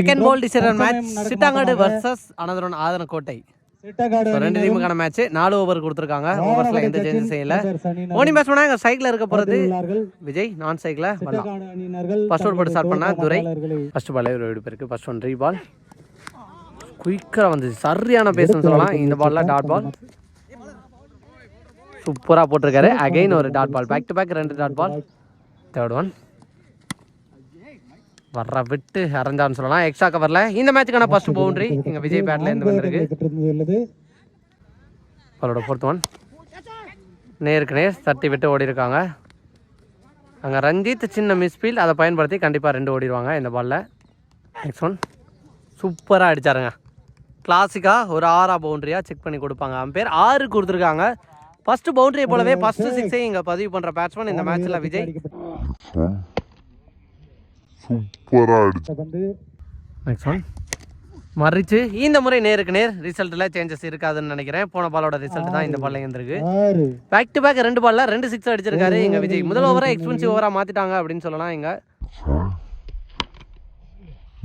Second ball decision match Chittangadu versus அனதரன் Athanakottai ரெண்டு டீமுக்கான match நாலு ஓவர் கொடுத்துருக்காங்க. ஓவர்ஸ்ல எந்த சேஞ்சும் செய்யல. ஓனி பேட்ஸ்மேனா எங்க சைக்கிள் இருக்க போறது. விஜய். நான் சைக்கிள ஃபர்ஸ்ட் ஓவர் போட்டு ஸ்டார்ட் பண்ணா துரை. ஃபர்ஸ்ட் பால் ஒரு வெடிப்பு இருக்கு ஃபர்ஸ்ட் ஒன் ரீ பால் குயிக்கராக வந்துச்சு சரியான பேஸ்னு சொல்லலாம். இந்த பால்ல டாட் பால் சூப்பராக போட்டிருக்காரு. அகைன் ஒரு dot ball back to back ரெண்டு டாட் பால் தேர்ட் ஒன் வர்ற விட்டு அரைஞ்சான்னு சொல்லலாம். எக்ஸ்ட்ரா கவரில் இந்த மேட்சுக்கான ஃபர்ஸ்ட் பவுண்டரி எங்கள் விஜய் பேட்ல இருந்து வந்திருக்கு. அவரோட ஃபோர்த் ஒன் நேருக்கு நேர் தட்டி விட்டு ஓடி இருக்காங்க அங்கே ரஞ்சித் சின்ன மிஸ்பீல் அதை பயன்படுத்தி கண்டிப்பாக ரெண்டு ஓடிடுவாங்க இந்த பாலில் நெக்ஸ்ட் ஒன் சூப்பராக அடிச்சாருங்க. கிளாசிக்காக ஒரு ஆறா பவுண்டரியாக செக் பண்ணி கொடுப்பாங்க. அம்பேர் ஆறு கொடுத்துருக்காங்க. ஃபர்ஸ்ட் பவுண்டரியை போலவே ஃபர்ஸ்ட் சிக்ஸையும் இங்கே பதிவு பண்ணுற பேட்ஸ்மேன் இந்த மேட்ச்சில் விஜய். அடிக்கப்பட்ட சூப்பரா அடிச்சு பந்து நெக்ஸ்ட் ஒன் மறிச்சு. இந்த முறை நேருக்கு நேர் ரிசல்ட்டில் சேஞ்சஸ் இருக்காதுன்னு நினைக்கிறேன். போன பாலோட ரிசல்ட் தான் இந்த பால்ல இருந்திருக்கு. பேக் டு பேக் ரெண்டு பால்ல ரெண்டு சிக்ஸ் அடிச்சிருக்காரு எங்க விஜய். முதல் ஓவரா எக்ஸ்பென்சிவ் ஓவரா மாத்திட்டாங்க அப்படின்னு சொல்லலாம் இங்க.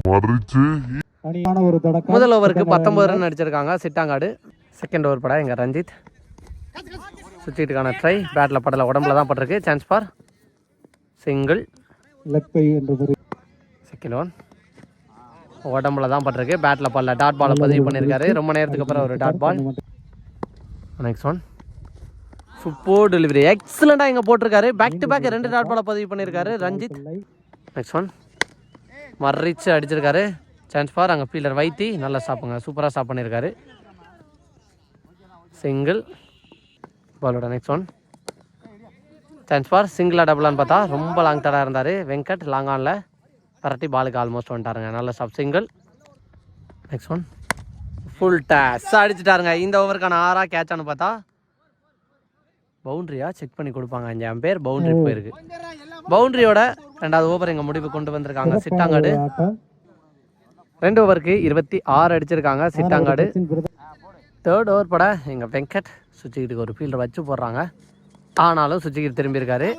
மறிச்சு. அணியான ஒரு தொடக்கம். முதல் ஓவருக்கு பத்தொன்பது ரன். அடிச்சிருக்காங்க. சிட்டாங்காடு. செகண்ட் ஓவர் பட எங்க ரஞ்சித். சுற்றிட்டுக்கான ட்ரை பேட்ல படல உடம்புல தான் பட்டிருக்கு. Chance for single leg bye என்று ஒரு உடம்புல தான் பட்டிருக்கு. பேட்டில் பாலில் டாட் பாலை பதிவு பண்ணியிருக்காரு. ரொம்ப நேரத்துக்கு அப்புறம் ஒரு dot ball next one super delivery எக்ஸலண்டாக இங்கே போட்டிருக்காரு. பேக் டு பேக் ரெண்டு டாட் பாலை பதிவு பண்ணியிருக்காரு. ரஞ்சித். நெக்ஸ்ட் ஒன் மறிச்சு அடிச்சிருக்காரு. சான்ஸ் ஃபார் அங்கே ஃபீல்டர் வைத்தி. நல்லா ஸ்டாப்புங்க சூப்பராக ஸ்டாப் பண்ணியிருக்காரு. சிங்கிள் பாலோட நெக்ஸ்ட் ஒன் சான்ஸ் ஃபார் சிங்கிளாக டபுளான்னு பார்த்தா ரொம்ப லாங் தடாக இருந்தார். வெங்கட் லாங் ஆனில் பரட்டி பாலுக்கு ஆல்மோஸ்ட் வந்துட்டாருங்க. நல்ல stop single next one full toss அடிச்சிட்டாருங்க. இந்த ஓவருக்கான ஆறா கேட்சான்னு பார்த்தா பவுண்ட்ரியா செக் பண்ணி கொடுப்பாங்க. அஞ்சு அம்பேர் பவுண்டரி போயிருக்கு. பவுண்டரியோட ரெண்டாவது ஓவர் எங்கள் முடிவு கொண்டு வந்திருக்காங்க. சிட்டாங்காடு. ரெண்டு ஓவருக்கு இருபத்தி ஆறு அடிச்சிருக்காங்க. சிட்டாங்காடு. தேர்ட் ஓவர் பட எங்கள் வெங்கட் சுச்சிக்கிட்டுக்கு ஒரு ஃபீல்டர் வச்சு போடுறாங்க. ஆனாலும் சுச்சிக்கிட்டு திரும்பியிருக்காரு.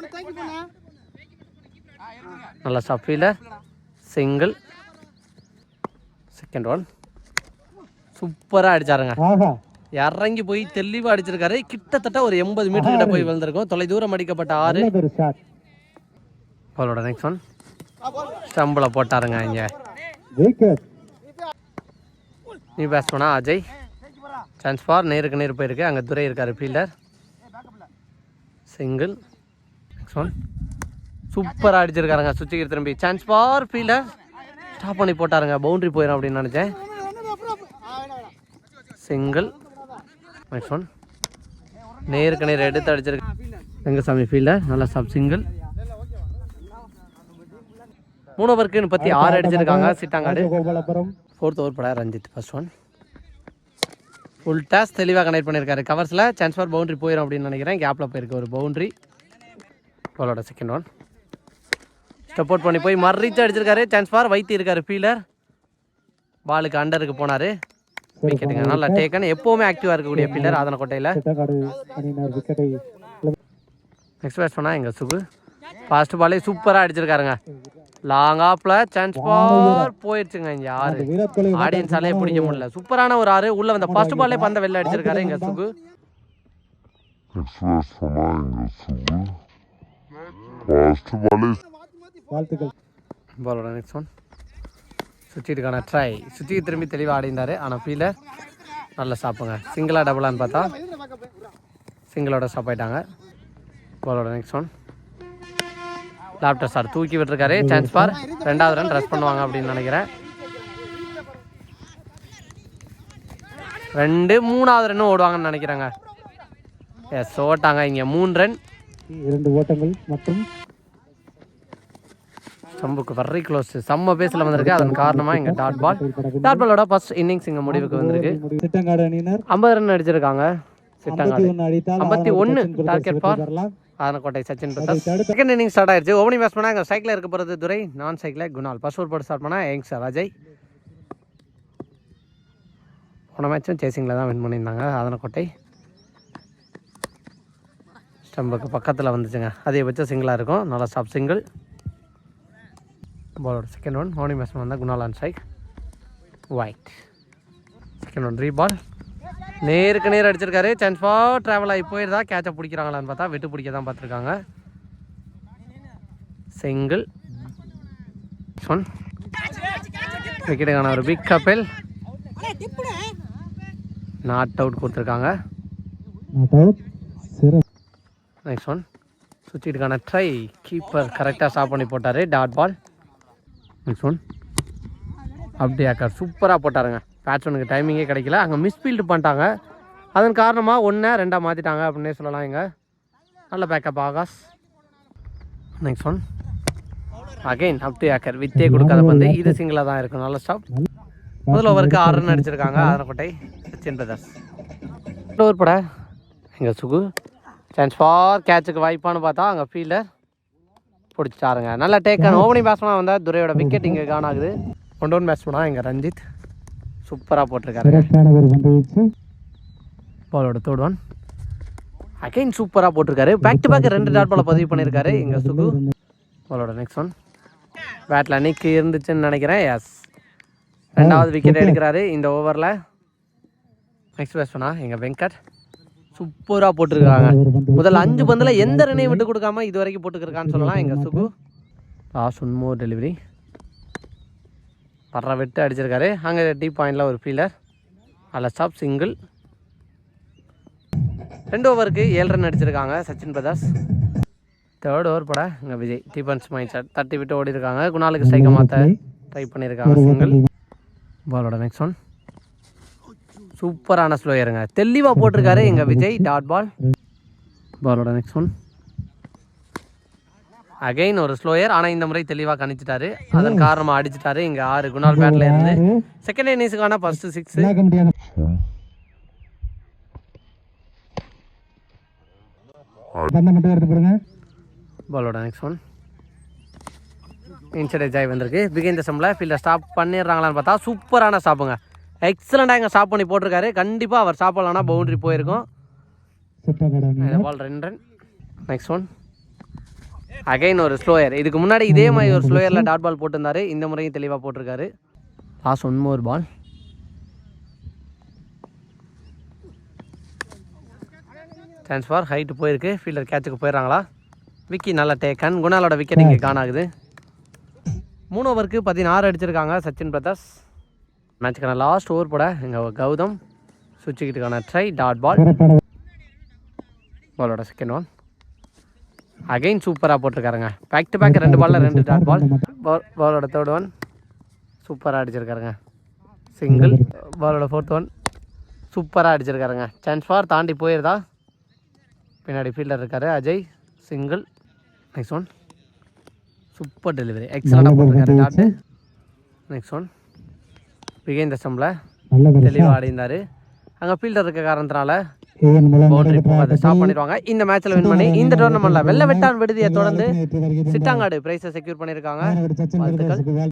நல்ல stop fielder single second one சூப்பராக அடிச்சாருங்க. இறங்கி போய் தெளிவாக அடிச்சிருக்காரு. கிட்டத்தட்ட ஒரு எண்பது மீட்டர் கிட்ட போய் விழுந்திருக்கும். தொலை தூரம் அடிக்கப்பட்ட ஆறு. அவளோட நெக்ஸ்ட் ஒன் ஸ்டம்பில் போட்டாருங்க இங்கே. நீ பேட்ஸ்மேனா அஜய். சான்ஸ் ஃபார் நேருக்கு நேர் போயிருக்கு. அங்கே துரை இருக்கார் ஃபீல்டர் சிங்கிள் நெக்ஸ்ட் ஒன் சூப்பராக அடிச்சிருக்காருங்க சுச்சிக்கிற திரும்பி சான்ஸ் ஃபார் ஃபீல்டர் ஸ்டாப் பண்ணி போட்டாருங்க. பவுண்டரி போயிடும் அப்படின்னு நினச்சேன். சிங்கிள் நெக்ஸ்ட் ஒன் நேருக்கு நேர் எடுத்து அடிச்சிருக்கு ரங்கசாமி ஃபீல்டர் நல்லா சப் சிங்கிள் மூணு ஓவருக்கு முப்பத்தி ஆறு அடிச்சிருக்காங்க சிட்டாங்காடு. கோபாலபுரம் ஃபோர்த் ஓவர் பட Ranjith first one full toss தெளிவாக கனெக்ட் பண்ணியிருக்காரு கவர்ஸில் சான்ஸ் ஃபார் பவுண்ட்ரி போயிடும் அப்படின்னு நினைக்கிறேன். கேப்பில் போயிருக்கு ஒரு பவுண்ட்ரி பாலோட செகண்ட் ஒன் அவுட் பண்ணி போய் மறிச்சு அடிச்சிருக்காரு. சான்ஸ் ஃபார் வைத்தி இருக்காரு ஃபீலர் பாலுக்கு அண்டருக்கு போனார். விக்கெட்டுங்க நல்லா டேக்கன் எப்போவுமே ஆக்டிவாக இருக்கக்கூடிய ஃபீல்டர் அணியினர் விக்கெட்டை நெக்ஸ்ட் பேட்ஸ் பண்ணால் எங்கள் சுகு ஃபாஸ்ட் பாலே சூப்பராக அடிச்சிருக்காருங்க. லாங் ஆப்பில் சான்ஸ் ஃபார் போயிடுச்சுங்க இங்கே ஆறு. ஆடியன்ஸாலே பிடிக்க முடியல. சூப்பரான ஒரு ஆறு. உள்ள வந்த ஃபர்ஸ்ட் பால்லே பந்த வெளில அடிச்சிருக்காரு எங்க சுகு எக்ஸ்பிரஸ் சொன்னா எங்க சுகு ஃபர்ஸ்ட் பாலே வாழ்த்துக்கள். பாலோட நெக்ஸ்ட் ஒன் சுற்றிட்டுக்கான ட்ரை சுற்றி திரும்பி தெளிவாக ஆடிந்தார். ஆனால் ஃபீலர் நல்ல ஸ்டாப்புங்க சிங்கிளா டபுளான்னு பார்த்தா சிங்கிளோட ஸ்டாப் ஆயிட்டாங்க. பாலோட நெக்ஸ்ட் ஒன் லாப்டாப் சார் தூக்கி விட்டுருக்காரு. சான்ஸ் பார் ரெண்டாவது ரன் ரஸ் பண்ணுவாங்க அப்படின்னு நினைக்கிறேன். ரெண்டு மூணாவது ரன்னும் ஓடுவாங்கன்னு நினைக்கிறேங்க. எஸ் ஓட்டாங்க. இங்கே மூணு ரன் இரண்டு ஓட்டங்கள் மற்றும் ஸ்டம்புக்கு வெரி க்ளோஸ் செம்ம பேஸில் வந்திருக்கு. அதன் காரணமாக இங்கே டாட் பால் டாட் பாலோட ஃபர்ஸ்ட் இன்னிங்ஸ் இங்கே முடிவுக்கு வந்திருக்கு. ஐம்பது ரன் அடிச்சிருக்காங்க. ஐம்பத்தி ஒன்று பிரதர்ஸ் டார்கெட் பெறலாம் ஆதனக்கோட்டை சச்சின் தடுத்த செகண்ட் இன்னிங் ஸ்டார்ட் ஆயிருச்சு. ஓப்பனிங் பேட்ஸ் பண்ணால் எங்கள் சைக்கிளில் இருக்க போகிறது துரை நான் சைக்கிளில் குணால். ஃபர்ஸ்ட் ஓவர் போட்டு ஸ்டார்ட் பண்ணால் யங் சார் அஜய். போன மேட்சும் சேசிங்கில் தான் வின் பண்ணியிருந்தாங்க ஆதனக்கோட்டை. ஸ்டம்புக்கு பக்கத்தில் வந்துச்சுங்க. அதிகபட்சம் சிங்கிளாக இருக்கும். நல்லா ஸ்டாப் சிங்கிள் பாலோட செகண்ட் ஒன் மோனி பேட்ஸ்மேன் வந்தால் Kunal on strike wide second one re ball நேருக்கு நேர் அடிச்சிருக்காரு. சான்ஸ் ஃபார் ட்ராவல் ஆகி போயிருந்தா கேட்சை பிடிக்கிறாங்களான்னு பார்த்தா விட்டு பிடிக்க தான் பார்த்துருக்காங்க சிங்கிள் ஒன் விக்கெட்டுக்கான ஒரு பிக் கப்பல் நாட் அவுட் கொடுத்துருக்காங்க. நெக்ஸ்ட் ஒன் சுவிட்சுக்கான ட்ரை கீப்பர் கரெக்டாக ஸ்டாப் பண்ணி போட்டார். டாட் பால் நெக்ஸ்ட் ஒன் அப்படி சூப்பராக போட்டாருங்க. பேட்ஸ்மேனுக்கு டைமிங்கே கிடைக்கல. அங்கே மிஸ்ஃபீல்டு பண்ணிட்டாங்க. அதன் காரணமாக ஒன்றை ரெண்டாக மாற்றிட்டாங்க அப்படின்னே சொல்லலாம் இங்கே. நல்ல backup Akash. Next one again அப்டி ஆக்கர் வித்தே கொடுக்காத பந்து. இது சிங்கிளாக தான் இருக்கும் நல்ல ஸ்டாப் முதல் ஓவருக்கு ஆறு ரன் அடிச்சிருக்காங்க. ஆதரக்கோட்டை சச்சின் பிரதர்ஸ் ஓவர் பட எங்கள் சுகு. சான்ஸ் ஃபார் கேட்சுக்கு வாய்ப்பான்னு பார்த்தா அங்கே ஃபீல்டர் பிடிச்சிட்டாருங்க நல்ல டேக்கன் ஓப்பனிங் பேட்ஸ்மேன் வந்தால் துரையோட விக்கெட் இங்கே கான் ஆகுது. ஒன் டவுன் பேட்ஸ்மேனா இங்கே ரஞ்சித். சூப்பராக போட்டிருக்காரு. பாலோட தேர்ட் ஒன் அகைன் சூப்பராக போட்டிருக்காரு. பேக் டு பேக் ரெண்டு டாட் பாலை பதிவு பண்ணியிருக்காரு இங்கே சுகு. பாலோட நெக்ஸ்ட் ஒன் பேட்டில் நிக்கு இருந்துச்சுன்னு நினைக்கிறேன். எஸ் ரெண்டாவது விக்கெட் எடுக்கிறாரு இந்த ஓவரில் நெக்ஸ்ட் பேட்ஸ்மேனா எங்கள் வெங்கட். சூப்பராக போட்டிருக்காங்க. முதல்ல அஞ்சு பந்தில் எந்த ரனையும் விட்டு. கொடுக்காம இது வரைக்கும் போட்டுக்கிருக்கான்னு சொல்லலாம். எங்கள் சுகு? லாஸ்ட் ஒன் மோர் டெலிவரி பர்ற விட்டு அடிச்சிருக்காரு. அங்கே டீப் பாயிண்டில் ஒரு ஃபீல்டர் அதில் ஸ்டாப் சிங்கிள் ரெண்டு ஓவருக்கு ஏழு ரன் அடிச்சிருக்காங்க சச்சின் பிரதாஸ் தேர்ட் ஓவர் பட இங்கே விஜய். டீபன்ஸ் மைண்ட் செட் தட்டி விட்டு ஓடி இருக்காங்க குணாலுக்கு ஸ்ட்ரைக்கை மாற்ற ட்ரை பண்ணியிருக்காங்க சிங்கிள் பாலோட நெக்ஸ்ட் ஒன் சூப்பரான ஸ்லோயருங்க தெளிவாக போட்டிருக்காரு எங்கள் விஜய். டாட் பால் பாலோட நெக்ஸ்ட் ஒன் அகைன் ஒரு ஸ்லோயர் ஆனால் இந்த முறை தெளிவாக கணிச்சிட்டாரு. அதன் காரணமாக அடிச்சிட்டாரு. இங்கே ஆறு குணால் பேட்டில் இருந்து. செகண்ட் இன்னிங்ஸுக்கான ஃபர்ஸ்ட் சிக்ஸ் பாலோட நெக்ஸ்ட் ஒன் இன்சைட் ஜாய் வந்திருக்கு. பிகேந்திர தசமில் ஃபீல்டை ஸ்டாப் பண்ணிடுறாங்களான்னு பார்த்தா சூப்பரான ஸ்டாப்புங்க எக்ஸலண்ட்டாக இங்கே ஸ்டாப் பண்ணி போட்டிருக்காரு. கண்டிப்பாக அவர் ஸ்டாப் பண்ணலான்னா பவுண்டரி போயிருக்கும். பால் ரெண்டு ரன் நெக்ஸ்ட் ஒன் அகைன் ஒரு ஸ்லோயர் இதுக்கு முன்னாடி இதே மாதிரி ஒரு ஸ்லோயரில் டாட் பால் போட்டிருந்தாரு. இந்த முறையும் தெளிவாக போட்டிருக்காரு. Last one more ball chance for height போயிருக்கு ஃபீல்டர் கேட்சுக்கு போயிடுறாங்களா? விக்கி நல்ல டேக்கன் குணாலோட விக்கெட் இங்கே கான் ஆகுது மூணு ஓவருக்கு பதினாறு அடிச்சிருக்காங்க சச்சின் பிரதர்ஸ் மேட்சுக்கான லாஸ்ட் ஓவர் போட எங்கள் கௌதம் சுவிட்சுக்கிட்டுக்கான ட்ரை டாட் பால் பாலோட செகண்ட் ஒன் அகைன் சூப்பராக போட்டிருக்காருங்க. பேக் டு பேக் ரெண்டு பால்ல ரெண்டு டாட் பால் பாலோட தேர்ட் ஒன் சூப்பராக அடிச்சிருக்காருங்க. சிங்கிள் பாலோட ஃபோர்த் ஒன் சூப்பராக அடிச்சிருக்காருங்க. சான்ஸ் ஃபார் தாண்டி போயிருதா? பின்னாடி ஃபீல்டர் இருக்காரு Ajay. Single next one super delivery எக்ஸலண்டாக போட்டிருக்காரு டாட்டு நெக்ஸ்ட் ஒன் நல்ல ஒரு தெளிவாக ஆடிந்தார் அங்கே ஃபீல்டர் இருக்க காரணத்தினால பவுண்டரி போகாத ஸ்டாப் பண்ணிடுவாங்க. இந்த மேட்ச்ல வின் பண்ணி இந்த டோர்னமெண்ட்ல வெள்ள வெட்டான் விடுதியை தொடர்ந்து சிட்டாங்காடு பிரைஸை செக்யூர் பண்ணியிருக்காங்க.